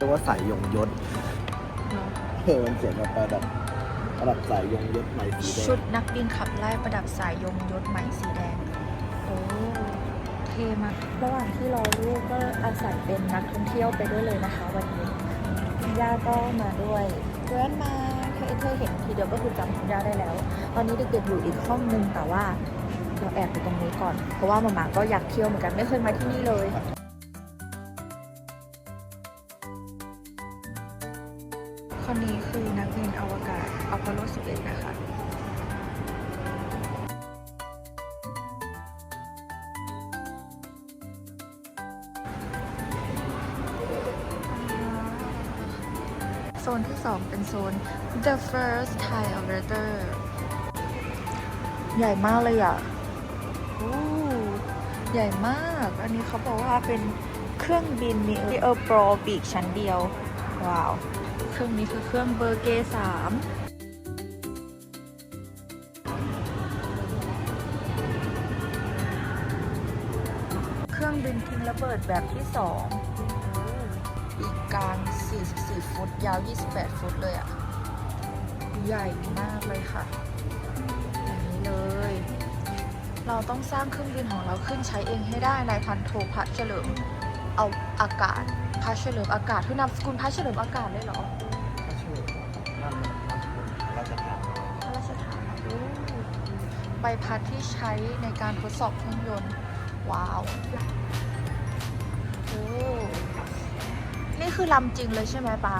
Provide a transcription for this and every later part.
เรียกว่าสายยงยศเออมันเขียนมาประดับประดับสายยงยศใหม่สีแดงชุดนักบินขับไล่ประดับสายยงยศไหมสีแดง โอ้เท่มากระหว่างที่รอลูกก็อาศัยเป็นนักท่องเที่ยวไปด้วยเลยนะคะ วันนี้คุณย่าก็มาด้วยเพื่อนมาเธอเธอเห็นทีเดียวก็คือจำคุณย่าได้แล้ว ตอนนี้เด็กๆอยู่อีกห้องนึงแต่ว่าเราแอบไปตรงนี้ก่อน เพราะว่ามาม่าก็อยากเที่ยวเหมือนกันไม่เคยมาที่นี่เลย พอลโล11นะคะโซนที่ 2 เป็นโซน The First Thai Operator ใหญ่มากเลยอะโอ้ใหญ่มาก อันนี้เขาบอกว่าเป็นเครื่องบินมีเออร์โปรปีกชั้นเดียว ว้าว เครื่องนี้คือเครื่องเบอร์เกสาม รื่องบินทิ้งระเบิดแบบที่สองปีกกลาง 44 ฟุต ยาว 28 ฟุตเลยอะ่ะ ใหญ่มากเลยค่ะอย่างนี้เลย เราต้องสร้างเครื่องบินของเราขึ้นใช้เองให้ได้นายพันโทพัชเฉลิม เอาอากาศพัชเฉลิมอากาศคือนามสกุลพัชเฉลิมอากาศเลยเหรอถ้าชื่อนั่นนามสกุลราชทานพระราชทานโอ้ใบพัดที่ใช้ในการทดสอบเครื่องยนต์ ว้าว นี่คือลำจริงเลยใช่ไหมป๊า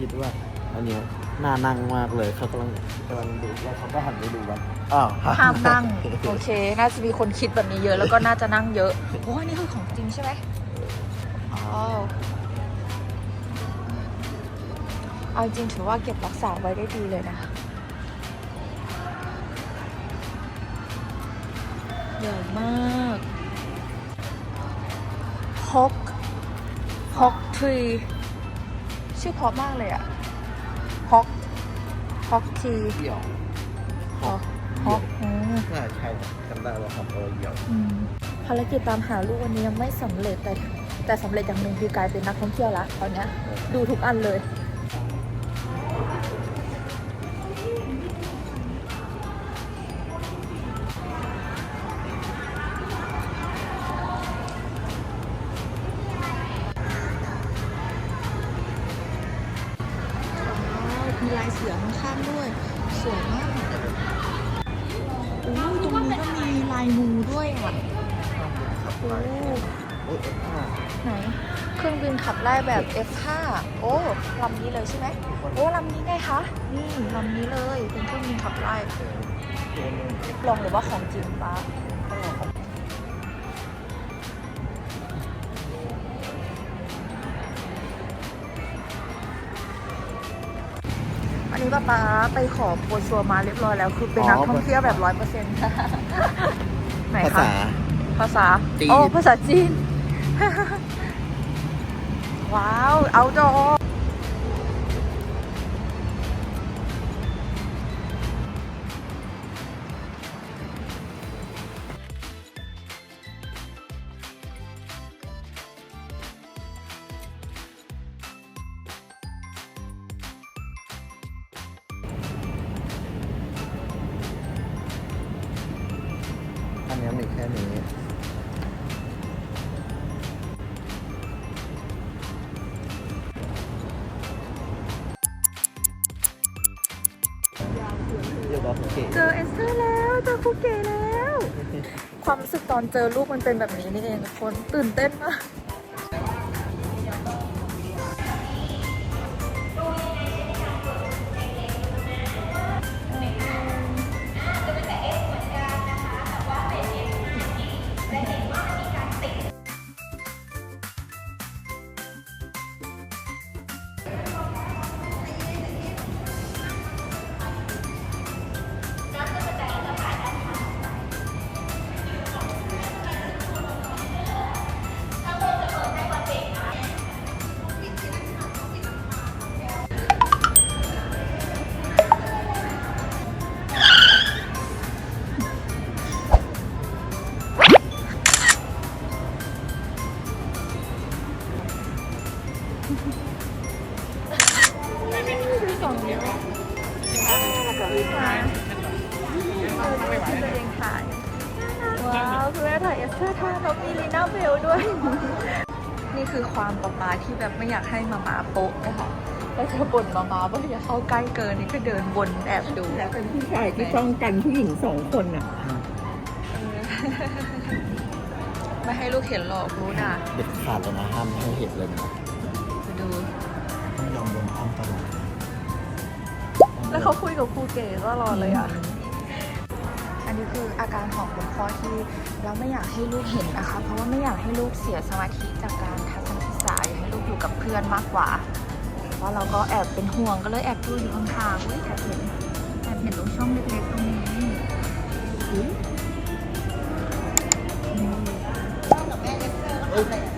คิดว่าอันเนี้ยน่านั่งมากเลยเขากำลังกำลังดูแล้วเขาก็หันไปดูว่าอ้าวห้ามนั่ง โอเค น่าจะมีคนคิดแบบนี้เยอะ แล้วก็น่าจะนั่งเยอะโอ้ยนี่คือของจริงใช่ไหมอ๋อเอาจริงถือว่าเก็บรักษาไว้ได้ดีเลยนะใหญ่มากฮอ กฮอกทรีชื่อเพราะมากเลยอะฮอกฮอกทีเหี่ยวฮอกฮอกอืมน่าใช่จำได้ว่าคำว่าเหี่ยวอืมภารกิจตามหาลูกวันนี้ยังไม่สำเร็จแต่แต่สำเร็จอย่างหนึ่งคือกลายเป็นนักท่องเที่ยวละตอนเนี้ยดูทุกอันเลย มีลายงูด้วยอะโอ้โอ้ยเอ็มห้าไหนเครื่องบินขับไล่แบบ F5 โอ้ลำนี้เลยใช่ไหมโอ้ลำนี้ไงคะนี่ลำนี้เลยเป็นเครื่องบินขับไล่ตัวนึงลองหรือว่าของจริงปะอันนี้ป้าป๊าไปขอโปรชัวร์มาเรียบร้อยแล้ว คือเป็นนักท่องเที่ยวแบบร้อยเปอร์เซ็นต์ ไหนภาคะษา ภาษาจีน โอ้ภาษาจีน ว้าว เอาดอ้ำหนึ่แค่นี้เจอเอสเธอร์แล้วเจอคุกเก้แล้ว ความรู้สึกตอนเจอลูกมันเป็นแบบนี้นี่เองทุกคนตื่นเต้นมาก ให้มามาโป๊ะนะคะแล้วจะบ่นมามาว่าอย่าเข้าใกล้เกินนี่ก็เดินวนแอบดูแล้วเป็นผู้ชายที่ป้องกันผู้หญิงสองคนอะไม่ให้ลูกเห็นหรอกรู้นะเด็ดขาดเลยนะห้ามไม่ให้เห็นเลยนะดูต้องยอมโดนอ้อมตลอดแล้วเขาคุยกับครูเก๋ตลอดเลยอะอันนี้คืออาการของคุณพ่อที่เราไม่อยากให้ลูกเห็นนะคะ เพราะว่าไม่อยากให้ลูกเสียสมาธิจากการทัศนศึกษา อยากให้ลูกอยู่กับเพื่อนมากกว่าเพราะเราก็แอบเป็นห่วงก็เลยแอบดูอยู่ข้างๆเว้ยแอบเห็นแอบเห็นตรงช่องเล็กๆตรงนี้อุ๊ย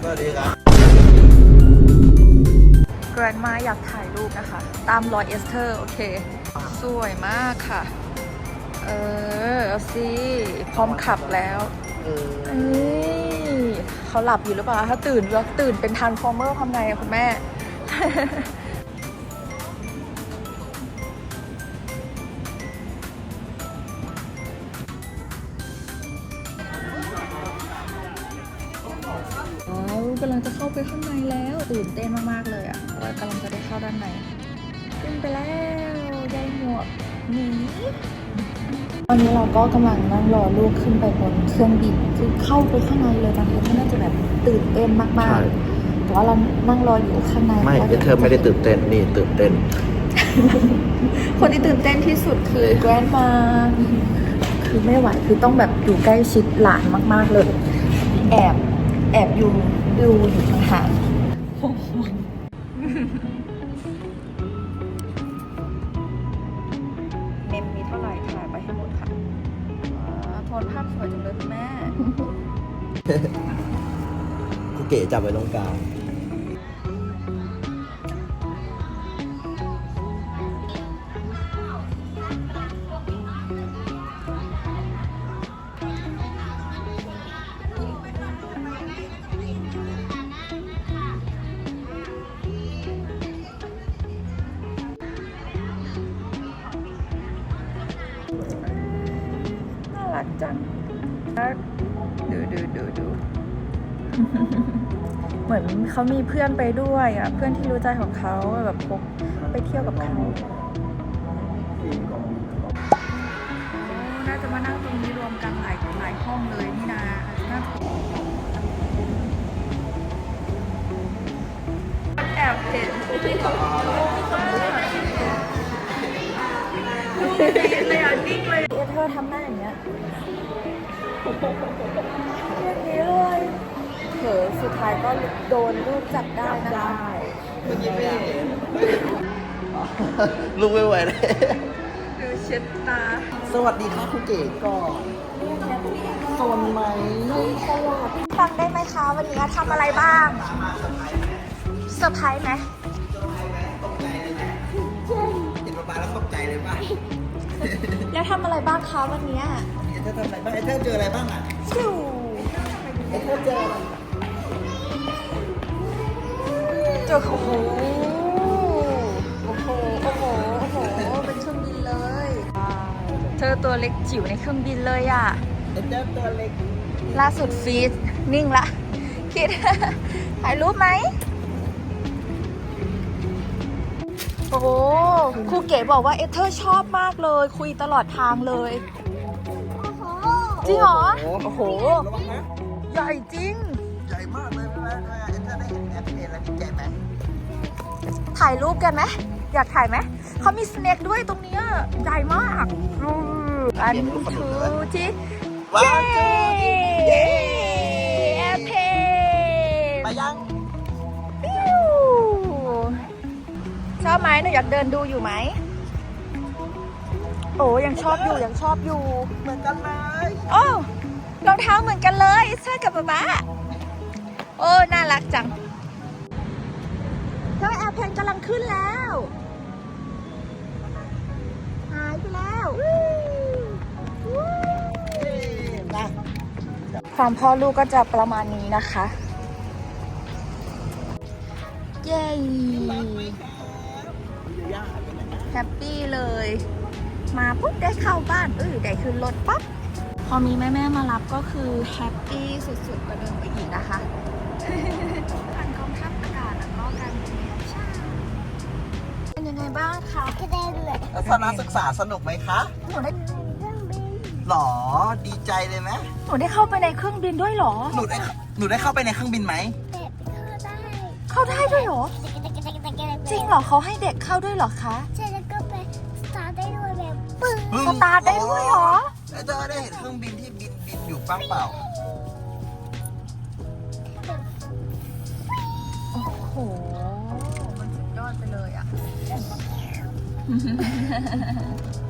สวัสดีครับแกรนมาอยากถ่ายรูปนะคะ ตามรอยเอสเธอร์โอเค สวยมากค่ะ เออเอาสิพร้อมขับแล้วเออนี่ เขาหลับอยู่หรือเปล่า ถ้าตื่นแล้วตื่นเป็นทันฟอร์เมอร์ทำไงอะคุณแม่ว้กำลังจะเข้าไปข้างในแล้ว ตื่นเต้นมาก ๆ เลยอะเพราะว่ากำลังจะได้เข้าด้านใน ขึ้นไปแล้ว ได้หมวกหนี ตอนนี้เราก็กำลังนั่งรอลูกขึ้นไปบนเครื่องบินคือเข้าไปข้างในเลยบางทีก็น่าจะแบบตื่นเต้นมากๆแต่ว่าเรานั่งรออยู่ข้างในไม่พราะเอเธอไม่ได้ตื่นเต้นนี่ตื่นเต้น คนที่ตื่นเต้นที่สุดคือแกรนมาคือไม่ไหวคือต้องแบบอยู่ใกล้ชิดหลานมาก ๆเลย แอบแอบอยู่ดูอยู่ห่าง จับไว้ตรงกลางน่ารักจังดูดูดูดู เหมือนเขามีเพื่อนไปด้วยอะ เพื่อนที่รู้ใจของเขาแบบพกไปเที่ยวกับเขาโอ้น่าจะมานั่งตรงนี้รวมกันหลายหลายห้องเลยนี่นะน่าแอบเห็นดูดีเลยอะนิ่งเลยเอเธอร์ทำหน้าอย่างเงี้ยอย่างนี้เลย เผลอสุดท้ายก็โดนลูกจับได้นะคะเมื่อกี้ไม่เห็นลูกไม่ไหวเลยดูเช็ดตา สวัสดีครับคุณเก๋ก่อนสนไหมฟังได้ไหมคะ วันนี้ทำอะไรบ้างเซอร์ไพรส์ไหมเห็นป๊าแล้วตกใจเลยป่ะแล้วทำอะไรบ้างคะวันนี้เอเธอทำอะไรบ้างเอเธอเจออะไรบ้างอะชิวเอเธอเจอ จอโอ้โหโอ้โหโอ้โหโอ้โหเป็นเครื่องบินเลย เธอตัวเล็กจิ๋วในเครื่องบินเลยอะเอเธอตัวเล็กล่าสุดฟีดนิ่งละ คิด ถ่ายรูปไหม โอ้โหครูเก๋บอกว่าเอเธอร์ชอบมากเลย คุยตลอดทางเลย จริงเหรอ โอ้โหระวังนะใหญ่จริง ถ่ายรูปกันไหมอยากถ่ายไหมเขามีสเน็กด้วยตรงเนี้ยใหญ่มากอืมอันทูที่ว้าวเย้แอร์เพนมายังปิ้วชอบไหมหนูอยากเดินดูอยู่ไหมโอ้ยังชอบอยู่ยังชอบอยู่เหมือนกันเลยโอ้รองเท้าเหมือนกันเลยเสื้อกับป๊าป๊าโอ้น่ารักจัง เจ้าแอร์เพนกำลังขึ้นแล้ว หายไปแล้วนะความพ่อลูกก็จะประมาณนี้นะคะ เย้ย่าเป็นไงนะแฮปปี้เลย มาปุ๊บได้เข้าบ้านเออได้ขึ้นรถปั๊บพอมีแม่แม่ๆมารับก็คือแฮปปี้สุดๆกว่าเดิมไปอีกนะคะ บ้างคะก็ได้เลยทัศนศึกษาสนุกไหมคะ หนูได้เครื่องบินหรอ ดีใจเลยไหมหนูได้เข้าไปในเครื่องบินด้วยเหรอ หนูได้หนูได้เข้าไปในเครื่องบินไหมเป็ดเข้าได้เข้าได้ด้วยเหรอ จริงเหรอเขาให้เด็กเข้าด้วยเหรอคะ ใช่แล้วก็ไปสตาร์ทได้ด้วยแบบปึ้งสตาร์ทได้ด้วยเหรอ แล้วเธอได้เห็นเครื่องบินที่บินบินอยู่บ้างเปล่า มั